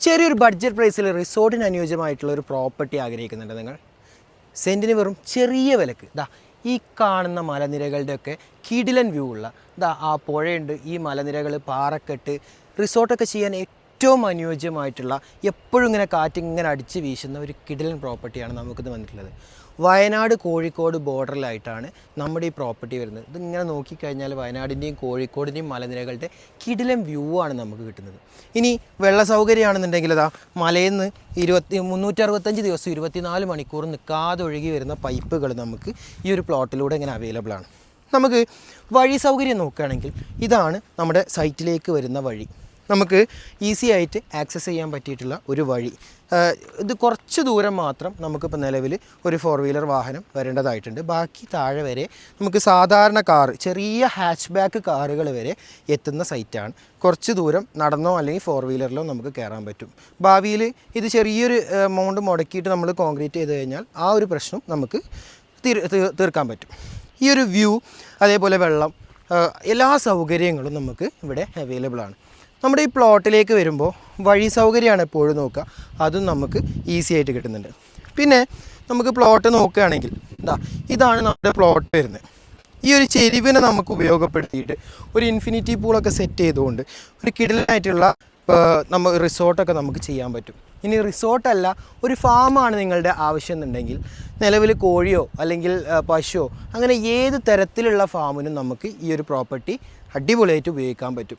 ചെറിയൊരു ബഡ്ജറ്റ് പ്രൈസിൽ റിസോർട്ടിന് അനുയോജ്യമായിട്ടുള്ള ഒരു പ്രോപ്പർട്ടി ആഗ്രഹിക്കുന്നുണ്ട് നിങ്ങൾ. സെന്റിന് വെറും ചെറിയ വിലക്ക്. ഇതാ ഈ കാണുന്ന മലനിരകളുടെയൊക്കെ കിടിലൻ വ്യൂ ഉള്ള ഇതാ ആ പുഴയുണ്ട് ഈ മലനിരകൾ പാറക്കെട്ട് റിസോർട്ടൊക്കെ ചെയ്യാൻ ഏറ്റവും അനുയോജ്യമായിട്ടുള്ള എപ്പോഴും ഇങ്ങനെ കാറ്റ് ഇങ്ങനെ അടിച്ച് വീശുന്ന ഒരു കിടിലൻ പ്രോപ്പർട്ടിയാണ് നമുക്കിത് വന്നിട്ടുള്ളത്. വയനാട് കോഴിക്കോട് ബോർഡറിലായിട്ടാണ് നമ്മുടെ ഈ പ്രോപ്പർട്ടി വരുന്നത്. ഇതിങ്ങനെ നോക്കിക്കഴിഞ്ഞാൽ വയനാടിന്റെയും കോഴിക്കോടിന്റെയും മലനിരകളുടെ കിടിലം വ്യൂ ആണ് നമുക്ക് കിട്ടുന്നത്. ഇനി വെള്ള സൗകര്യമാണെന്നുണ്ടെങ്കിൽ അതാ മലയിൽ നിന്ന് ഇരുപത്തി മുന്നൂറ്ററുപത്തഞ്ച് ദിവസം ഇരുപത്തിനാല് മണിക്കൂർ നിൽക്കാതെ ഒഴുകി വരുന്ന പൈപ്പുകൾ നമുക്ക് ഈ ഒരു പ്ലോട്ടിലൂടെ ഇങ്ങനെ അവൈലബിൾ ആണ്. നമുക്ക് വഴി സൗകര്യം നോക്കുകയാണെങ്കിൽ ഇതാണ് നമ്മുടെ സൈറ്റിലേക്ക് വരുന്ന വഴി. നമുക്ക് ഈസി ആയിട്ട് ആക്സസ് ചെയ്യാൻ പറ്റിയിട്ടുള്ള ഒരു വഴി. ഇത് കുറച്ച് ദൂരം മാത്രം നമുക്കിപ്പോൾ നിലവിൽ ഒരു ഫോർ വീലർ വാഹനം വരേണ്ടതായിട്ടുണ്ട്. ബാക്കി താഴെ വരെ നമുക്ക് സാധാരണ കാർ ചെറിയ ഹാച്ച് ബാക്ക് കാറുകൾ വരെ എത്തുന്ന സൈറ്റാണ്. കുറച്ച് ദൂരം നടന്നോ അല്ലെങ്കിൽ ഫോർ വീലറിലോ നമുക്ക് കയറാൻ പറ്റും. ഭാവിയിൽ ഇത് ചെറിയൊരു എമൗണ്ട് മുടക്കിയിട്ട് നമ്മൾ കോൺക്രീറ്റ് ചെയ്ത് കഴിഞ്ഞാൽ ആ ഒരു പ്രശ്നം നമുക്ക് തീർ- തീർ- തീർക്കാൻ പറ്റും. ഈ ഒരു വ്യൂ അതേപോലെ വെള്ളം എല്ലാ സൗകര്യങ്ങളും നമുക്ക് ഇവിടെ അവൈലബിൾ ആണ്. നമ്മുടെ ഈ പ്ലോട്ടിലേക്ക് വരുമ്പോൾ വഴി സൗകര്യമാണ് എപ്പോഴും നോക്കുക. അതും നമുക്ക് ഈസി ആയിട്ട് കിട്ടുന്നുണ്ട്. പിന്നെ നമുക്ക് പ്ലോട്ട് നോക്കുകയാണെങ്കിൽ എന്താ ഇതാണ് നമ്മുടെ പ്ലോട്ട് വരുന്നത്. ഈ ഒരു ചെരിവിനെ നമുക്ക് ഉപയോഗപ്പെടുത്തിയിട്ട് ഒരു ഇൻഫിനിറ്റി പൂളൊക്കെ സെറ്റ് ചെയ്തുകൊണ്ട് ഒരു കിടലായിട്ടുള്ള നമ്മൾ റിസോർട്ടൊക്കെ നമുക്ക് ചെയ്യാൻ പറ്റും. ഇനി റിസോർട്ടല്ല ഒരു ഫാമാണ് നിങ്ങളുടെ ആവശ്യം എന്നുണ്ടെങ്കിൽ നിലവിൽ കോഴിയോ അല്ലെങ്കിൽ പശുവോ അങ്ങനെ ഏത് തരത്തിലുള്ള ഫാമിനും നമുക്ക് ഈ ഒരു പ്രോപ്പർട്ടി അടിപൊളിയായിട്ട് ഉപയോഗിക്കാൻ പറ്റും.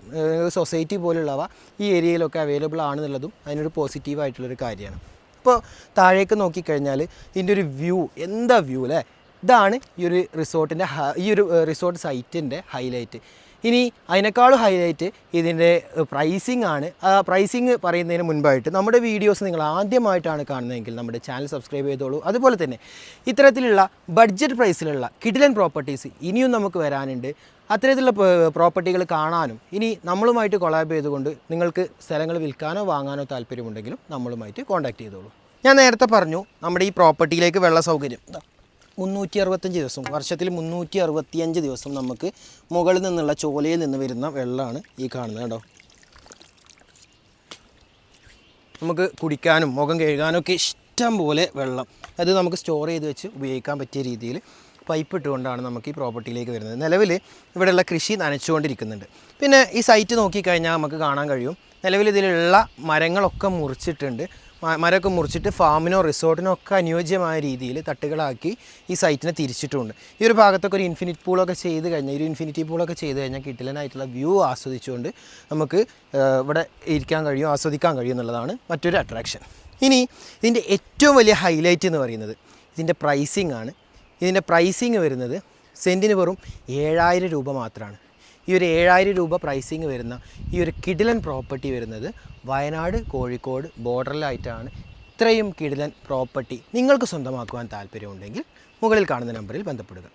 സൊസൈറ്റി പോലുള്ളവ ഈ ഏരിയയിലൊക്കെ അവൈലബിൾ ആണെന്നുള്ളതും അതിനൊരു പോസിറ്റീവായിട്ടുള്ളൊരു കാര്യമാണ്. ഇപ്പോൾ താഴേക്ക് നോക്കിക്കഴിഞ്ഞാൽ ഇതിന്റെ ഒരു വ്യൂ എന്താ വ്യൂ അല്ലേ ഇതാണ് ഈ ഒരു റിസോർട്ടിന്റെ ഈ ഒരു റിസോർട്ട് സൈറ്റിന്റെ ഹൈലൈറ്റ് ഇനി അതിനേക്കാളും ഹൈലൈറ്റ് ഇതിന്റെ പ്രൈസിംഗ് ആണ്. ആ പ്രൈസിങ് പറയുന്നതിന് മുൻപായിട്ട് നമ്മുടെ വീഡിയോസ് നിങ്ങൾ ആദ്യമായിട്ടാണ് കാണുന്നതെങ്കിൽ നമ്മുടെ ചാനൽ സബ്സ്ക്രൈബ് ചെയ്തോളൂ. അതുപോലെ തന്നെ ഇത്തരത്തിലുള്ള ബഡ്ജറ്റ് പ്രൈസിലുള്ള കിഡിലൻ പ്രോപ്പർട്ടീസ് ഇനിയും നമുക്ക് വരാനുണ്ട്. അത്തരത്തിലുള്ള പ്രോപ്പർട്ടികൾ കാണാനും ഇനി നമ്മളുമായിട്ട് കൊളാബ് ചെയ്തുകൊണ്ട് നിങ്ങൾക്ക് സ്ഥലങ്ങൾ വിൽക്കാനോ വാങ്ങാനോ താല്പര്യമുണ്ടെങ്കിലും നമ്മളുമായിട്ട് കോൺടാക്റ്റ് ചെയ്തോളൂ. ഞാൻ നേരത്തെ പറഞ്ഞു നമ്മുടെ ഈ പ്രോപ്പർട്ടിയിലേക്ക് വെള്ള സൗകര്യം. മുന്നൂറ്റി അറുപത്തഞ്ച് ദിവസം വർഷത്തിൽ മുന്നൂറ്റി അറുപത്തിയഞ്ച് ദിവസം നമുക്ക് മുകളിൽ നിന്നുള്ള ചോലയിൽ നിന്ന് വരുന്ന വെള്ളമാണ് ഈ കാണുന്നത് കേട്ടോ. നമുക്ക് കുടിക്കാനും മുഖം കഴുകാനും ഒക്കെ ഇഷ്ടം പോലെ വെള്ളം. അത് നമുക്ക് സ്റ്റോർ ചെയ്ത് വെച്ച് ഉപയോഗിക്കാൻ പറ്റിയ രീതിയിൽ പൈപ്പ് ഇട്ടുകൊണ്ടാണ് നമുക്ക് ഈ പ്രോപ്പർട്ടിയിലേക്ക് വരുന്നത്. നിലവിൽ ഇവിടെയുള്ള കൃഷി നനച്ചുകൊണ്ടിരിക്കുന്നുണ്ട്. പിന്നെ ഈ സൈറ്റ് നോക്കിക്കഴിഞ്ഞാൽ നമുക്ക് കാണാൻ കഴിയും. നിലവിൽ ഇതിലുള്ള മരങ്ങളൊക്കെ മുറിച്ചിട്ടുണ്ട്. മരമൊക്കെ മുറിച്ചിട്ട് ഫാമിനോ റിസോർട്ടിനോ ഒക്കെ അനുയോജ്യമായ രീതിയിൽ തട്ടുകളാക്കി ഈ സൈറ്റിനെ തിരിച്ചിട്ടുണ്ട്. ഈ ഒരു ഭാഗത്തൊക്കെ ഒരു ഇൻഫിനിറ്റ് പൂളൊക്കെ ചെയ്ത് കഴിഞ്ഞാൽ ഒരു ഇൻഫിനിറ്റി പൂളൊക്കെ ചെയ്ത് കഴിഞ്ഞാൽ കിട്ടിലനായിട്ടുള്ള വ്യൂ ആസ്വദിച്ചുകൊണ്ട് നമുക്ക് ഇവിടെ ഇരിക്കാൻ കഴിയും ആസ്വദിക്കാൻ കഴിയും എന്നുള്ളതാണ് മറ്റൊരു അട്രാക്ഷൻ ഇനി ഇതിന്റെ ഏറ്റവും വലിയ ഹൈലൈറ്റ് എന്ന് പറയുന്നത് ഇതിന്റെ പ്രൈസിംഗ് ആണ്. ഇതിന്റെ പ്രൈസിങ് വരുന്നത് സെന്റിന് വെറും ഏഴായിരം രൂപ മാത്രമാണ്. ഈ ഒരു ഏഴായിരം രൂപ പ്രൈസിങ് വരുന്ന ഈ ഒരു കിടിലൻ പ്രോപ്പർട്ടി വരുന്നത് വയനാട് കോഴിക്കോട് ബോർഡറിലായിട്ടാണ് ഇത്രയും കിടിലൻ പ്രോപ്പർട്ടി നിങ്ങൾക്ക് സ്വന്തമാക്കുവാൻ താല്പര്യമുണ്ടെങ്കിൽ മുകളിൽ കാണുന്ന നമ്പറിൽ ബന്ധപ്പെടുക.